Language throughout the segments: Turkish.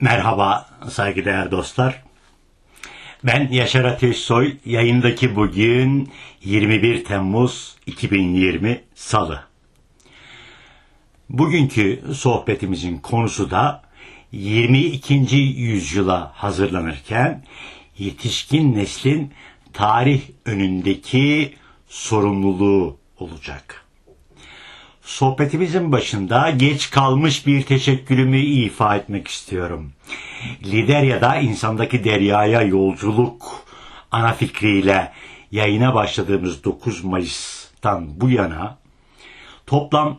Merhaba saygıdeğer dostlar. Ben Yaşar Ateşsoy. Yayındaki bugün 21 Temmuz 2020 Salı. Bugünkü sohbetimizin konusu da 22. yüzyıla hazırlanırken yetişkin neslin tarih önündeki sorumluluğu olacak. Sohbetimizin başında geç kalmış bir teşekkürümü ifa etmek istiyorum. Liderya'da insandaki deryaya yolculuk ana fikriyle yayına başladığımız 9 Mayıs'tan bu yana toplam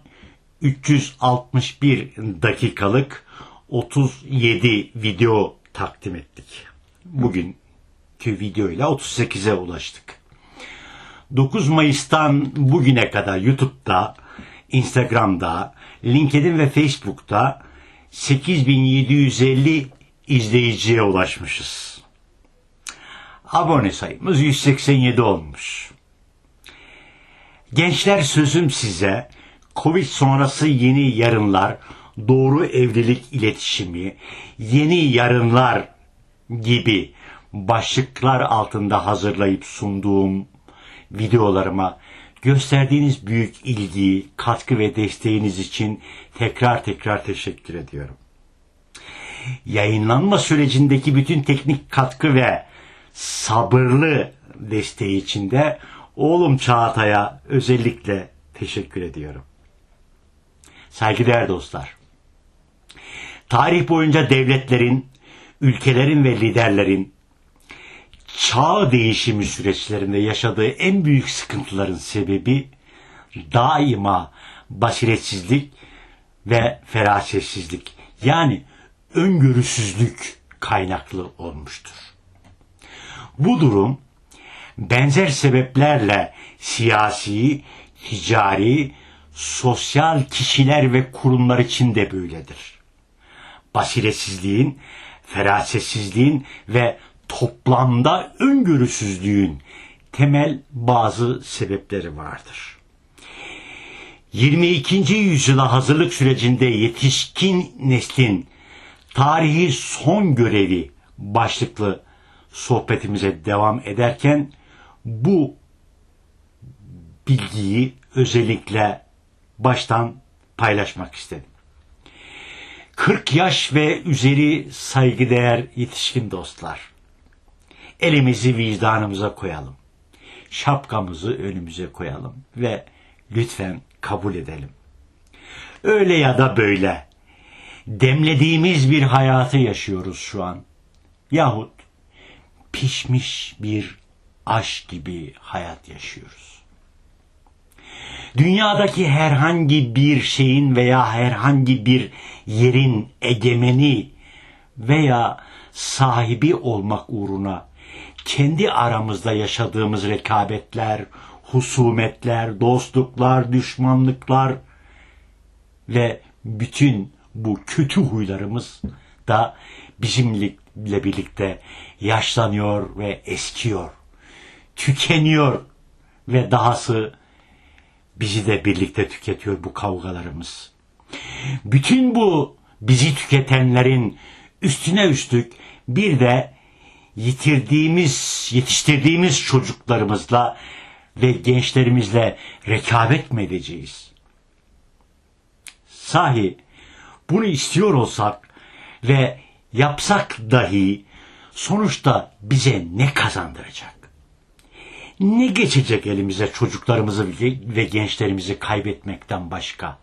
361 dakikalık 37 video takdim ettik. Bugünkü videoyla 38'e ulaştık. 9 Mayıs'tan bugüne kadar YouTube'da, Instagram'da, LinkedIn ve Facebook'ta 8750 izleyiciye ulaşmışız. Abone sayımız 187 olmuş. Gençler sözüm size Covid sonrası yeni yarınlar, doğru evlilik iletişimi, yeni yarınlar gibi başlıklar altında hazırlayıp sunduğum videolarıma gösterdiğiniz büyük ilgi, katkı ve desteğiniz için tekrar tekrar teşekkür ediyorum. Yayınlanma sürecindeki bütün teknik katkı ve sabırlı desteği için de oğlum Çağatay'a özellikle teşekkür ediyorum. Saygıdeğer dostlar. Tarih boyunca devletlerin, ülkelerin ve liderlerin çağ değişimi süreçlerinde yaşadığı en büyük sıkıntıların sebebi daima basiretsizlik ve ferasetsizlik yani öngörüsüzlük kaynaklı olmuştur. Bu durum benzer sebeplerle siyasi, ticari, sosyal kişiler ve kurumlar için de böyledir. Basiretsizliğin, ferasetsizliğin ve toplamda öngörüsüzlüğün temel bazı sebepleri vardır. 22. yüzyıla hazırlık sürecinde yetişkin neslin tarihi son görevi başlıklı sohbetimize devam ederken bu bilgiyi özellikle baştan paylaşmak istedim. 40 yaş ve üzeri saygıdeğer yetişkin dostlar. Elimizi vicdanımıza koyalım. Şapkamızı önümüze koyalım ve lütfen kabul edelim. Öyle ya da böyle demlediğimiz bir hayatı yaşıyoruz şu an. Yahut pişmiş bir aş gibi hayat yaşıyoruz. Dünyadaki herhangi bir şeyin veya herhangi bir yerin egemeni veya sahibi olmak uğruna kendi aramızda yaşadığımız rekabetler, husumetler, dostluklar, düşmanlıklar ve bütün bu kötü huylarımız da bizimle birlikte yaşlanıyor ve eskiyor. Tükeniyor ve dahası bizi de birlikte tüketiyor bu kavgalarımız. Bütün bu bizi tüketenlerin üstüne üstlük bir de yitirdiğimiz, yetiştirdiğimiz çocuklarımızla ve gençlerimizle rekabet mi edeceğiz? Sahi bunu istiyor olsak ve yapsak dahi sonuçta bize ne kazandıracak? Ne geçecek elimize çocuklarımızı ve gençlerimizi kaybetmekten başka?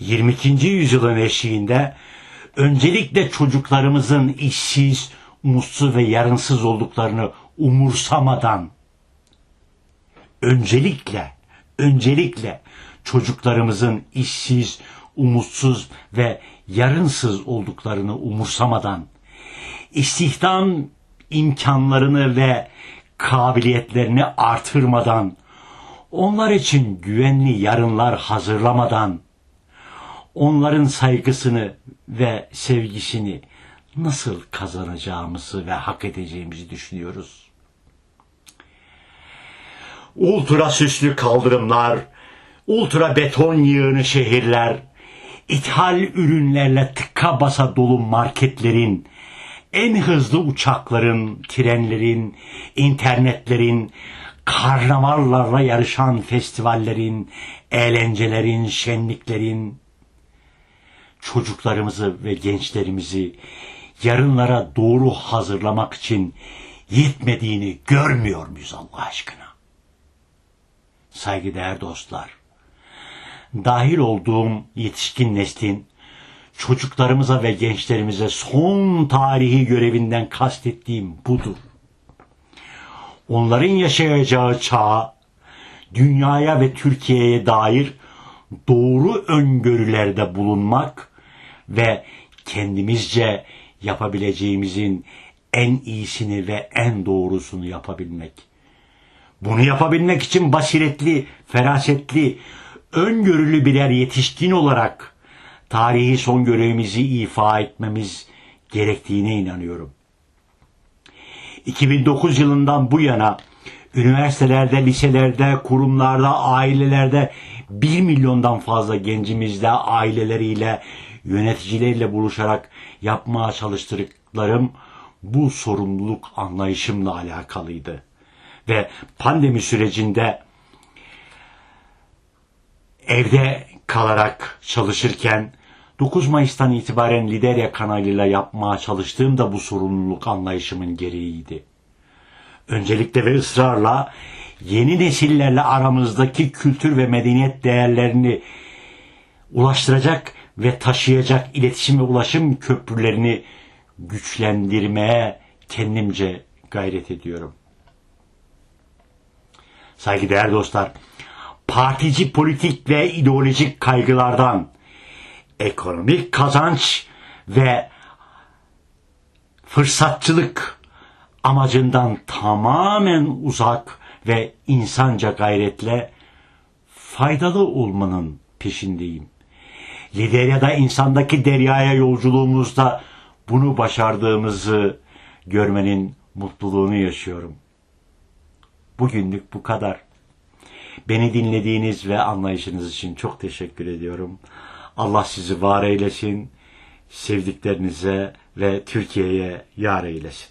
22. yüzyılın eşiğinde öncelikle çocuklarımızın işsiz, mutsuz ve yarınsız olduklarını umursamadan öncelikle öncelikle çocuklarımızın işsiz, umutsuz ve yarınsız olduklarını umursamadan istihdam imkanlarını ve kabiliyetlerini artırmadan onlar için güvenli yarınlar hazırlamadan onların saygısını ve sevgisini nasıl kazanacağımızı ve hak edeceğimizi düşünüyoruz. Ultra süslü kaldırımlar, ultra beton yığını şehirler, ithal ürünlerle tıka basa dolu marketlerin, en hızlı uçakların, trenlerin, internetlerin, karnavallarla yarışan festivallerin, eğlencelerin, şenliklerin, çocuklarımızı ve gençlerimizi yarınlara doğru hazırlamak için yetmediğini görmüyor muyuz Allah aşkına? Saygıdeğer dostlar, dahil olduğum yetişkin neslin çocuklarımıza ve gençlerimize son tarihi görevinden kastettiğim budur. Onların yaşayacağı çağa, dünyaya ve Türkiye'ye dair doğru öngörülerde bulunmak ve kendimizce yapabileceğimizin en iyisini ve en doğrusunu yapabilmek. Bunu yapabilmek için basiretli, ferasetli, öngörülü birer yetişkin olarak tarihi son görevimizi ifa etmemiz gerektiğine inanıyorum. 2009 yılından bu yana üniversitelerde, liselerde, kurumlarda, ailelerde 1 milyondan fazla gencimizle, aileleriyle, yöneticileriyle buluşarak yapmaya çalıştıklarım bu sorumluluk anlayışımla alakalıydı. Ve pandemi sürecinde evde kalarak çalışırken 9 Mayıs'tan itibaren Liderya kanalıyla yapmaya çalıştığım da bu sorumluluk anlayışımın gereğiydi. Öncelikle ve ısrarla yeni nesillerle aramızdaki kültür ve medeniyet değerlerini ulaştıracak ve taşıyacak iletişim ve ulaşım köprülerini güçlendirmeye kendimce gayret ediyorum. Saygıdeğer dostlar, partici politik ve ideolojik kaygılardan, ekonomik kazanç ve fırsatçılık amacından tamamen uzak ve insanca gayretle faydalı olmanın peşindeyim. Liderya'da insandaki deryaya yolculuğumuzda bunu başardığımızı görmenin mutluluğunu yaşıyorum. Bugünlük bu kadar. Beni dinlediğiniz ve anlayışınız için çok teşekkür ediyorum. Allah sizi var eylesin, sevdiklerinize ve Türkiye'ye yar eylesin.